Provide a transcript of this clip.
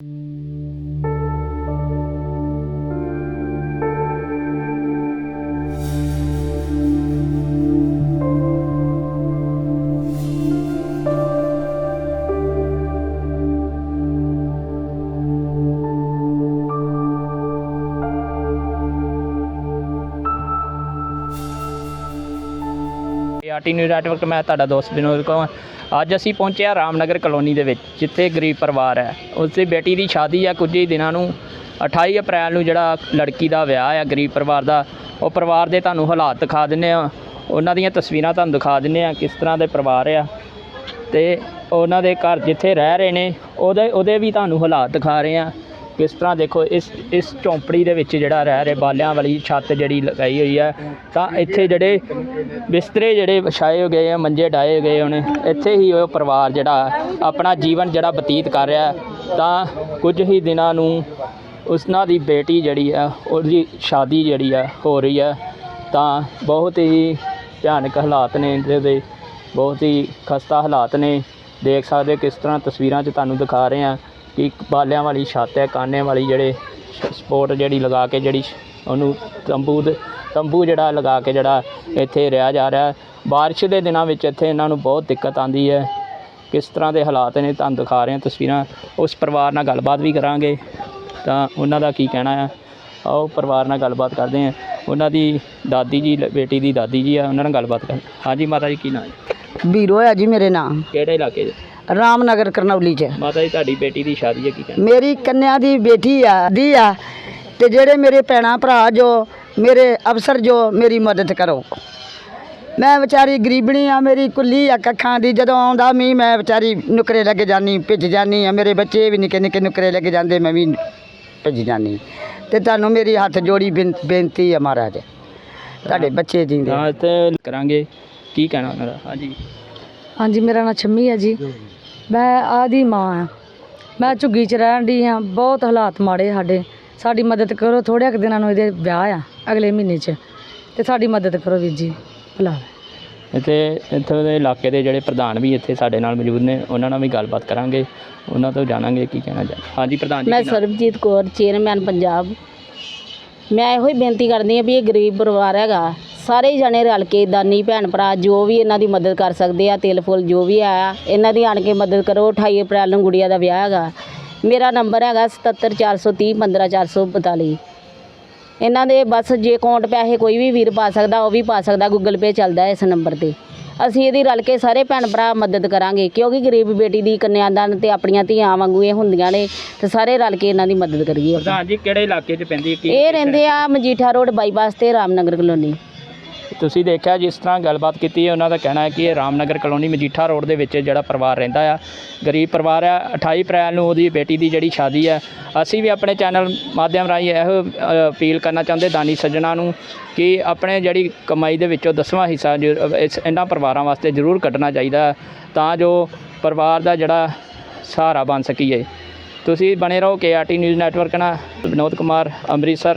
Thank mm -hmm. you. RT news network ਮੈਂ ਤੁਹਾਡਾ ਦੋਸਤ ਵਿਨੋਦ ਕੌਰ ਅੱਜ ਅਸੀਂ ਪਹੁੰਚੇ ਹਾਂ ਰਾਮਨਗਰ ਕਲੋਨੀ ਦੇ ਵਿੱਚ, ਜਿੱਥੇ ਗਰੀਬ ਪਰਿਵਾਰ ਹੈ। ਉਸ ਦੀ ਬੇਟੀ ਦੀ ਸ਼ਾਦੀ ਆ, ਕੁਝ ਹੀ ਦਿਨਾਂ ਨੂੰ 28 ਅਪ੍ਰੈਲ ਨੂੰ ਜਿਹੜਾ ਲੜਕੀ ਦਾ ਵਿਆਹ ਆ, ਗਰੀਬ ਪਰਿਵਾਰ ਦਾ, ਉਹ ਪਰਿਵਾਰ ਦੇ ਤੁਹਾਨੂੰ ਹਾਲਾਤ ਦਿਖਾ ਦਿੰਨੇ ਆ ਉਹਨਾਂ ਦੀਆਂ ਤਸਵੀਰਾਂ ਤੁਹਾਨੂੰ ਦਿਖਾ ਦਿੰਨੇ ਆ ਕਿਸ ਤਰ੍ਹਾਂ ਦੇ ਪਰਿਵਾਰ ਆ। ਤੇ ਉਹਨਾਂ ਦੇ ਘਰ ਜਿੱਥੇ ਰਹਿ ਰਹੇ ਨੇ, ਉਹਦੇ ਉਹਦੇ ਵੀ ਤੁਹਾਨੂੰ ਹਾਲਾਤ ਦਿਖਾ ਰਹੇ ਆ ਕਿਸ ਤਰ੍ਹਾਂ ਦੇਖੋ, ਇਸ ਇਸ ਝੌਂਪੜੀ ਦੇ ਵਿੱਚ ਜਿਹੜਾ ਰਹਿ ਰਹੇ ਬਾਲਿਆਂ ਵਾਲੀ ਛੱਤ ਜਿਹੜੀ ਲਗਾਈ ਹੋਈ ਹੈ, ਤਾਂ ਇੱਥੇ ਜਿਹੜੇ ਬਿਸਤਰੇ ਜਿਹੜੇ ਵਿਛਾਏ ਹੋ ਗਏ ਆ, ਮੰਜੇ ਡਾਏ ਗਏ ਹੋਣੇ, ਇੱਥੇ ਹੀ ਉਹ ਪਰਿਵਾਰ ਜਿਹੜਾ ਆਪਣਾ ਜੀਵਨ ਜਿਹੜਾ ਬਤੀਤ ਕਰ ਰਿਹਾ ਤਾਂ ਕੁਝ ਹੀ ਦਿਨਾਂ ਨੂੰ ਉਸਨਾਂ ਦੀ ਬੇਟੀ ਜਿਹੜੀ ਆ, ਉਹਦੀ ਸ਼ਾਦੀ ਜਿਹੜੀ ਆ, ਹੋ ਰਹੀ ਹੈ ਤਾਂ ਬਹੁਤ ਹੀ ਭਿਆਨਕ ਹਾਲਾਤ ਨੇ ਇਹਦੇ ਬਹੁਤ ਹੀ ਖਸਤਾ ਹਾਲਾਤ ਨੇ। ਦੇਖ ਸਕਦੇ ਹੋ ਕਿਸ ਤਰ੍ਹਾਂ ਤਸਵੀਰਾਂ 'ਚ ਤੁਹਾਨੂੰ ਦਿਖਾ ਰਹੇ ਆ ਕਿ ਇੱਕ ਬਾਲਿਆਂ ਵਾਲੀ ਛੱਤ ਹੈ ਕਾਨੇ ਵਾਲੀ ਜਿਹੜੇ ਸਪੋਰਟ ਜਿਹੜੀ ਲਗਾ ਕੇ ਜਿਹੜੀ ਉਹਨੂੰ ਤੰਬੂ ਦੇ ਤੰਬੂ ਜਿਹੜਾ ਲਗਾ ਕੇ ਜਿਹੜਾ ਇੱਥੇ ਰਿਹਾ ਜਾ ਰਿਹਾ। ਬਾਰਿਸ਼ ਦੇ ਦਿਨਾਂ ਵਿੱਚ ਇੱਥੇ ਇਹਨਾਂ ਨੂੰ ਬਹੁਤ ਦਿੱਕਤ ਆਉਂਦੀ ਹੈ। ਕਿਸ ਤਰ੍ਹਾਂ ਦੇ ਹਾਲਾਤ ਨੇ ਤੁਹਾਨੂੰ ਦਿਖਾ ਰਹੇ ਹਾਂ ਤਸਵੀਰਾਂ। ਉਸ ਪਰਿਵਾਰ ਨਾਲ ਗੱਲਬਾਤ ਵੀ ਕਰਾਂਗੇ। ਤਾਂ ਉਹਨਾਂ ਦਾ ਕੀ ਕਹਿਣਾ ਹੈ? ਆਓ ਪਰਿਵਾਰ ਨਾਲ ਗੱਲਬਾਤ ਕਰਦੇ ਹਾਂ। ਉਹਨਾਂ ਦੀ ਦਾਦੀ ਜੀ ਬੇਟੀ ਦੀ ਦਾਦੀ ਜੀ ਆ ਉਹਨਾਂ ਨਾਲ ਗੱਲਬਾਤ ਕਰ ਹਾਂਜੀ ਮਾਤਾ ਜੀ ਕੀ ਨਾਮ ਹੈ? ਵੀਰੋ ਹੈ ਜੀ ਮੇਰੇ ਨਾਮ ਕਿਹੜੇ ਇਲਾਕੇ 'ਚ ਰਾਮਨਗਰ ਕਰਨੌਲੀ ਚ। ਮਾਤਾ ਜੀ ਤੁਹਾਡੀ ਬੇਟੀ ਦੀ ਸ਼ਾਦੀ ਹੈ ਕੀ ਕਹਿਣਾ? ਮੇਰੀ ਕੰਨਿਆ ਦੀ ਬੇਟੀ ਆ ਦੀ ਆ ਤੇ ਜਿਹੜੇ ਮੇਰੇ ਭੈਣਾਂ ਭਰਾ ਜੋ ਮੇਰੇ ਅਫਸਰ ਜੋ ਮੇਰੀ ਮਦਦ ਕਰੋ। ਮੈਂ ਵਿਚਾਰੀ ਗਰੀਬਣੀ ਆ ਮੇਰੀ ਕੁੱਲੀ ਆ ਕੱਖਾਂ ਦੀ ਜਦੋਂ ਆਉਂਦਾ ਮੀਂਹ ਮੈਂ ਵਿਚਾਰੀ ਨੁਕਰੇ ਲੱਗ ਜਾਨੀ ਭਿੱਜ ਜਾਨੀ ਆ। ਮੇਰੇ ਬੱਚੇ ਵੀ ਨਿੱਕੇ ਨਿੱਕੇ ਨੁਕਰੇ ਲੱਗ ਜਾਂਦੇ ਮੈਂ ਵੀ ਭਿੱਜ ਜਾਨੀ ਤੇ ਤੁਹਾਨੂੰ ਮੇਰੀ ਹੱਥ ਜੋੜੀ ਬੇਨ- ਬੇਨਤੀ ਆ ਮਹਾਰਾਜ ਤੁਹਾਡੇ ਬੱਚੇ ਜੀਂਦੇ। ਤਾਂ ਇੱਥੇ ਕਰਾਂਗੇ। ਕੀ ਕਹਿਣਾ ਉਹਨਾਂ ਦਾ? ਹਾਂਜੀ। ਹਾਂਜੀ ਮੇਰਾ ਨਾਮ ਛੰਮੀ ਹੈ ਜੀ। ਮੈਂ ਆਦੀ ਮਾਂ ਆ। ਮੈਂ ਝੁੱਗੀ 'ਚ ਰਹਿਣ ਦੀ ਹਾਂ। ਬਹੁਤ ਹਾਲਾਤ ਮਾੜੇ ਸਾਡੇ। ਸਾਡੀ ਮਦਦ ਕਰੋ। ਥੋੜ੍ਹੇ ਕੁ ਦਿਨਾਂ ਨੂੰ ਇਹਦੇ ਵਿਆਹ ਆ ਅਗਲੇ ਮਹੀਨੇ 'ਚ। ਤੇ ਸਾਡੀ ਮਦਦ ਕਰੋ ਵੀਰ ਜੀ। ਭਲਾ। ਇੱਥੇ ਇੱਥੇ ਦੇ ਇਲਾਕੇ ਦੇ ਜਿਹੜੇ ਪ੍ਰਧਾਨ ਵੀ ਇੱਥੇ ਸਾਡੇ ਨਾਲ ਮੌਜੂਦ ਨੇ ਉਹਨਾਂ ਨਾਲ ਵੀ ਗੱਲਬਾਤ ਕਰਾਂਗੇ। ਉਹਨਾਂ ਤੋਂ ਜਾਣਾਂਗੇ ਕੀ ਕਹਿਣਾ ਚਾਹੁੰਦੇ ਹਾਂਜੀ ਪ੍ਰਧਾਨ ਜੀ ਮੈਂ ਕੀ ਨਾਮ? ਸਰਬਜੀਤ ਕੌਰ ਚੇਅਰਮੈਨ ਪੰਜਾਬ। ਮੈਂ ਇਹੋ ਹੀ ਬੇਨਤੀ ਕਰਦੀ ਹਾਂ ਵੀ ਇਹ ਗਰੀਬ ਪਰਿਵਾਰ ਹੈਗਾ। ਸਾਰੇ ਜਣੇ ਰਲ ਕੇ ਦਾਨੀ ਭੈਣ ਭਰਾ ਜੋ ਵੀ ਇਹਨਾਂ ਦੀ ਮਦਦ ਕਰ ਸਕਦੇ ਆ ਤਿਲ ਫੁੱਲ ਜੋ ਵੀ ਆ ਇਹਨਾਂ ਦੀ ਆਣ ਕੇ ਮਦਦ ਕਰੋ 28 ਅਪ੍ਰੈਲ ਨੂੰ ਗੁੜੀਆ ਦਾ ਵਿਆਹ ਹੈਗਾ। ਮੇਰਾ ਨੰਬਰ ਹੈਗਾ 77430 15442 ਇਹਨਾਂ ਦੇ ਬਸ ਜੇ ਅਕਾਊਂਟ ਪੈਸੇ ਕੋਈ ਵੀ ਵੀਰ ਪਾ ਸਕਦਾ ਉਹ ਵੀ ਪਾ ਸਕਦਾ ਗੂਗਲ ਪੇ ਚੱਲਦਾ ਇਸ ਨੰਬਰ ਤੇ। ਅਸੀਂ ਇਹਦੀ ਰਲ ਕੇ ਸਾਰੇ ਭੈਣ ਭਰਾ ਮਦਦ ਕਰਾਂਗੇ ਕਿਉਂਕਿ ਗਰੀਬ ਬੇਟੀ ਦੀ ਕੰਨਿਆਦਾਨ ਤੇ ਆਪਣੀਆਂ ਧੀਆਂ ਵਾਂਗੂ ਇਹ ਹੁੰਦੀਆਂ ਨੇ ਤੇ ਸਾਰੇ ਰਲ ਕੇ ਇਹਨਾਂ ਦੀ ਮਦਦ ਕਰੀਏ। ਪ੍ਰਧਾਨ ਜੀ ਕਿਹੜੇ ਇਲਾਕੇ 'ਚ ਪੈਂਦੀ ਇਹ ਰਹਿੰਦੇ ਆ ਮਜੀਠਾ ਰੋਡ ਬਾਈਪਾਸ ਤੇ ਰਾਮਨਗਰ ਕਲੋਨੀ। ਤੁਸੀਂ ਦੇਖਿਆ ਜਿਸ ਤਰ੍ਹਾਂ ਗੱਲਬਾਤ ਕੀਤੀ ਹੈ, ਉਹਨਾਂ ਦਾ ਕਹਿਣਾ ਹੈ ਕਿ ਇਹ ਰਾਮਨਗਰ ਕਲੋਨੀ ਮਜੀਠਾ ਰੋਡ ਦੇ ਵਿੱਚ ਜਿਹੜਾ ਪਰਿਵਾਰ ਰਹਿੰਦਾ ਆ। ਗਰੀਬ ਪਰਿਵਾਰ ਆ 28 ਅਪ੍ਰੈਲ ਨੂੰ ਉਹਦੀ ਬੇਟੀ ਦੀ ਜਿਹੜੀ ਸ਼ਾਦੀ ਹੈ ਅਸੀਂ ਵੀ ਆਪਣੇ ਚੈਨਲ ਮਾਧਿਅਮ ਰਾਹੀਂ ਇਹੋ ਅਪੀਲ ਕਰਨਾ ਚਾਹੁੰਦੇ ਦਾਨੀ ਸੱਜਣਾ ਨੂੰ ਕਿ ਆਪਣੇ ਜਿਹੜੀ ਕਮਾਈ ਦੇ ਵਿੱਚੋਂ ਦਸਵਾਂ ਹਿੱਸਾ ਜ਼ਰੂ- ਇਸ, ਇਹਨਾਂ ਪਰਿਵਾਰਾਂ ਵਾਸਤੇ ਜ਼ਰੂਰ ਕੱਢਣਾ ਚਾਹੀਦਾ ਤਾਂ ਜੋ ਪਰਿਵਾਰ ਦਾ ਜਿਹੜਾ ਸਹਾਰਾ ਬਣ ਸਕੀਏ। ਤੁਸੀਂ ਬਣੇ ਰਹੋ ਕੇ ਆਰਟੀ ਨਿਊਜ਼ ਨੈਟਵਰਕ ਨਾਲ। ਵਿਨੋਦ ਕੁਮਾਰ, ਅੰਮ੍ਰਿਤਸਰ।